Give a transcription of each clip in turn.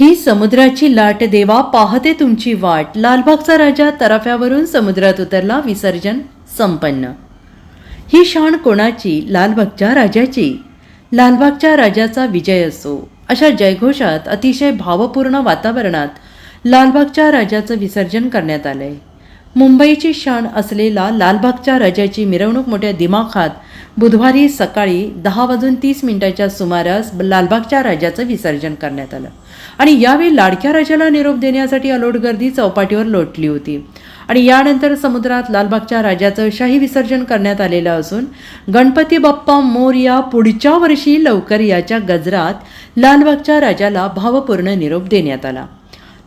ही समुद्राची लाट देवा पाहते तुमची वाट. लालबागचा राजा तराफ्यावरून समुद्रात उतरला विसर्जन संपन्न. ही शाण कोणाची? लालबागच्या राजाची. लालबागच्या राजाचा विजय असो. अशा जयघोषात अतिशय भावपूर्ण वातावरणात लालबागच्या राजाचं विसर्जन करण्यात आलंय. मुंबईची शाण असलेला लालबागच्या राजाची मिरवणूक मोठ्या दिमाखात बुधवारी सकाळी दहा वाजून तीस मिनिटाच्या सुमारास लालबागच्या राजाचं विसर्जन करण्यात आलं. आणि यावेळी लाडक्या राजाला निरोप देण्यासाठी अलोट गर्दी चौपाटीवर लोटली होती. आणि यानंतर समुद्रात लालबागच्या राजाचं शाही विसर्जन करण्यात आलेलं असून गणपती बाप्पा मोर्या पुढच्या वर्षी लवकर याच्या गजरात लालबागच्या राजाला भावपूर्ण निरोप देण्यात आला.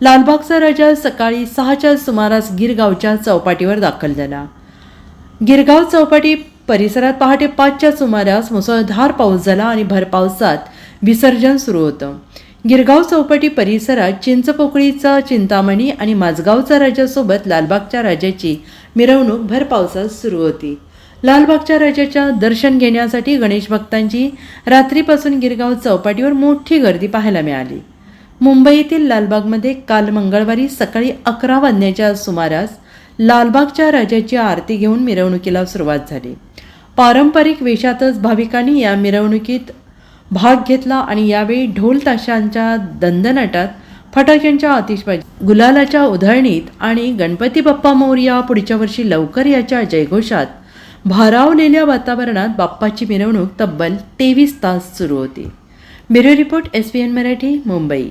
लालबागचा राजा सकाळी सहाच्या सुमारास गिरगावच्या चौपाटीवर दाखल झाला. गिरगाव चौपाटी परिसरात पहाटे पाचच्या सुमारास मुसळधार पाऊस झाला आणि भर पावसात विसर्जन सुरू होतं. गिरगाव चौपाटी परिसरात चिंचपोकळीचा चिंतामणी आणि माझगावचा राजासोबत लालबागच्या राजाची मिरवणूक भर पावसात सुरू होती. लालबागच्या राजाच्या दर्शन घेण्यासाठी गणेश भक्तांची रात्रीपासून गिरगाव चौपाटीवर मोठी गर्दी पाहायला मिळाली. मुंबईतील लालबागमध्ये काल मंगळवारी सकाळी अकरा वाजण्याच्या सुमारास लालबागच्या राजाची आरती घेऊन मिरवणुकीला सुरुवात झाली. पारंपरिक वेशातच भाविकांनी या मिरवणुकीत भाग घेतला आणि यावेळी ढोल ताशांच्या दंदनाटात फटाक्यांच्या आतिषबाजी गुलालाच्या उधळणीत आणि गणपती बाप्पा मोर्या पुढच्या वर्षी लवकर याच्या जयघोषात भारावलेल्या वातावरणात बाप्पाची मिरवणूक तब्बल तेवीस तास सुरू होती. Bureau report S P N Marathi Mumbai.